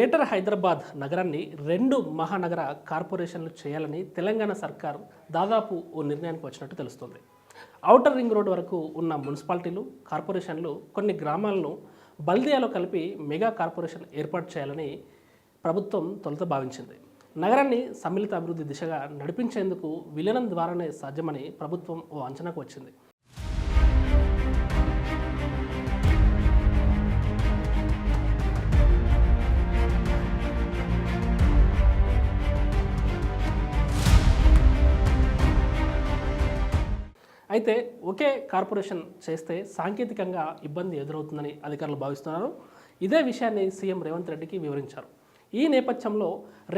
Greater Hyderabad నగరాన్ని రెండు మహానగర కార్పొరేషన్లు చేయాలని తెలంగాణ సర్కార్ దాదాపు ఓ నిర్ణయానికి వచ్చినట్టు తెలుస్తుంది. ఔటర్ రింగ్ రోడ్ వరకు ఉన్న మున్సిపాలిటీలు కార్పొరేషన్లు కొన్ని గ్రామాలను బల్దియాలో కలిపి మెగా కార్పొరేషన్ ఏర్పాటు చేయాలని ప్రభుత్వం తొలుత భావించింది. నగరాన్ని సమ్మిళిత అభివృద్ధి దిశగా నడిపించేందుకు విలీనం ద్వారానే సాధ్యమని ప్రభుత్వం ఓ అంచనాకు వచ్చింది. అయితే ఒకే కార్పొరేషన్ చేస్తే సాంకేతికంగా ఇబ్బంది ఎదురవుతుందని అధికారులు భావిస్తున్నారు. ఇదే విషయాన్ని సీఎం రేవంత్ రెడ్డికి వివరించారు. ఈ నేపథ్యంలో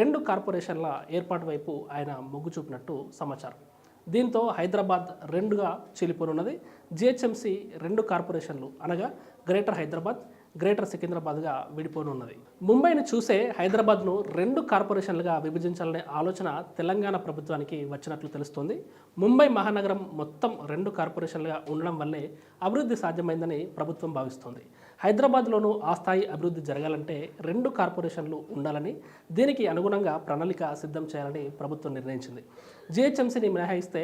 రెండు కార్పొరేషన్ల ఏర్పాటు వైపు ఆయన మొగ్గు చూపినట్టు సమాచారం. దీంతో హైదరాబాద్ రెండుగా చీలిపోనున్నది. జిహెచ్ఎంసీ రెండు కార్పొరేషన్లు అనగా గ్రేటర్ హైదరాబాద్ గ్రేటర్ సికింద్రాబాద్గా విడిపోనున్నది. ముంబైని చూసే హైదరాబాద్ను రెండు కార్పొరేషన్లుగా విభజించాలనే ఆలోచన తెలంగాణ ప్రభుత్వానికి వచ్చినట్లు తెలుస్తోంది. ముంబై మహానగరం మొత్తం రెండు కార్పొరేషన్లుగా ఉండడం వల్లే అభివృద్ధి సాధ్యమైందని ప్రభుత్వం భావిస్తోంది. హైదరాబాద్లోనూ ఆ స్థాయి అభివృద్ధి జరగాలంటే రెండు కార్పొరేషన్లు ఉండాలని దీనికి అనుగుణంగా ప్రణాళిక సిద్ధం చేయాలని ప్రభుత్వం నిర్ణయించింది. జిహెచ్ఎంసీని మినహాయిస్తే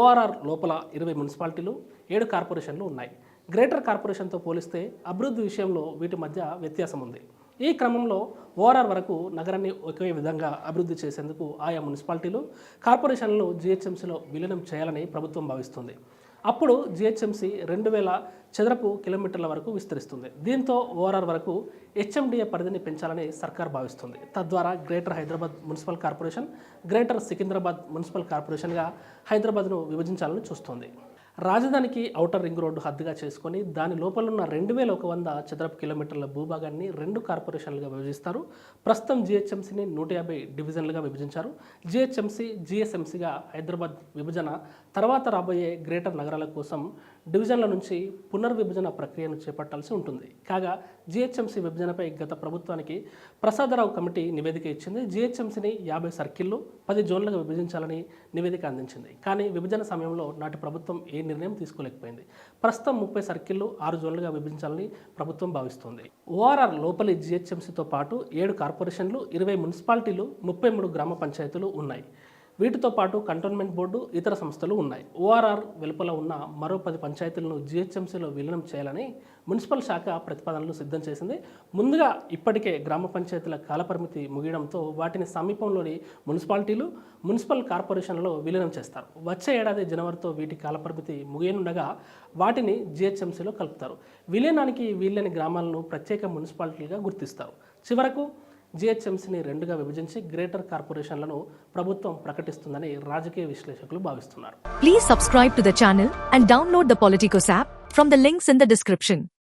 ఓఆర్ఆర్ లోపల ఇరవై మున్సిపాలిటీలు ఏడు కార్పొరేషన్లు ఉన్నాయి. గ్రేటర్ కార్పొరేషన్తో పోలిస్తే అభివృద్ధి విషయంలో వీటి మధ్య వ్యత్యాసం ఉంది. ఈ క్రమంలో ఓఆర్ఆర్ వరకు నగరాన్ని ఒకే విధంగా అభివృద్ధి చేసేందుకు ఆయా మున్సిపాలిటీలు కార్పొరేషన్లు జిహెచ్ఎంసీలో విలీనం చేయాలని ప్రభుత్వం భావిస్తుంది. అప్పుడు జిహెచ్ఎంసీ రెండు వేల చదరపు కిలోమీటర్ల వరకు విస్తరిస్తుంది. దీంతో ఓఆర్ఆర్ వరకు హెచ్ఎండిఏ పరిధిని పెంచాలని సర్కార్ భావిస్తుంది. తద్వారా greater Hyderabad municipal corporation greater Secunderabad municipal కార్పొరేషన్గా హైదరాబాద్ను విభజించాలని చూస్తోంది. రాజధానికి ఔటర్ రింగ్ రోడ్డు హద్దుగా చేసుకొని దాని లోపల ఉన్న రెండు వేల ఒక వంద చదరపు కిలోమీటర్ల భూభాగాన్ని రెండు కార్పొరేషన్లుగా విభజిస్తారు. ప్రస్తుతం జిహెచ్ఎంసీని నూట యాభై డివిజన్లుగా విభజించారు. జిహెచ్ఎంసీ జిఎస్ఎంసీగా హైదరాబాద్ విభజన తర్వాత రాబోయే గ్రేటర్ నగరాల కోసం డివిజన్ల నుంచి పునర్విభజన ప్రక్రియను చేపట్టాల్సి ఉంటుంది. కాగా జిహెచ్ఎంసీ విభజనపై గత ప్రభుత్వానికి ప్రసాదరావు కమిటీ నివేదిక ఇచ్చింది. జిహెచ్ఎంసీని యాభై సర్కిళ్ళు పది జోన్లుగా విభజించాలని నివేదిక అందించింది. కానీ విభజన సమయంలో నాటి ప్రభుత్వం ఏ నిర్ణయం తీసుకోలేకపోయింది. ప్రస్తుతం ముప్పై సర్కిల్లు ఆరు జోన్లుగా విభజించాలని ప్రభుత్వం భావిస్తోంది. ఓఆర్ఆర్ లోపలి జిహెచ్ఎంసీతో పాటు ఏడు కార్పొరేషన్లు ఇరవై మున్సిపాలిటీలు ముప్పై మూడు గ్రామ పంచాయతీలు ఉన్నాయి. వీటితో పాటు కంటోన్మెంట్ బోర్డు ఇతర సంస్థలు ఉన్నాయి. ఓఆర్ఆర్ వెలుపల ఉన్న మరో పది పంచాయతీలను జిహెచ్ఎంసీలో విలీనం చేయాలని మున్సిపల్ శాఖ ప్రతిపాదనలు సిద్ధం చేసింది. ముందుగా ఇప్పటికే గ్రామ పంచాయతీల కాలపరిమితి ముగియడంతో వాటిని సమీపంలోని మున్సిపాలిటీలు మున్సిపల్ కార్పొరేషన్లో విలీనం చేస్తారు. వచ్చే ఏడాది జనవరితో వీటి కాలపరిమితి ముగియనుండగా వాటిని జిహెచ్ఎంసీలో కలుపుతారు. విలీనానికి వీళ్ళని గ్రామాలను ప్రత్యేక మున్సిపాలిటీలుగా గుర్తిస్తారు. చివరకు జిహెచ్ఎంసీని రెండుగా విభజించి గ్రేటర్ కార్పొరేషన్లను ప్రభుత్వం ప్రకటిస్తుందని రాజకీయ విశ్లేషకులు భావిస్తున్నారు. Please subscribe to the and download the Politico app from the links in the description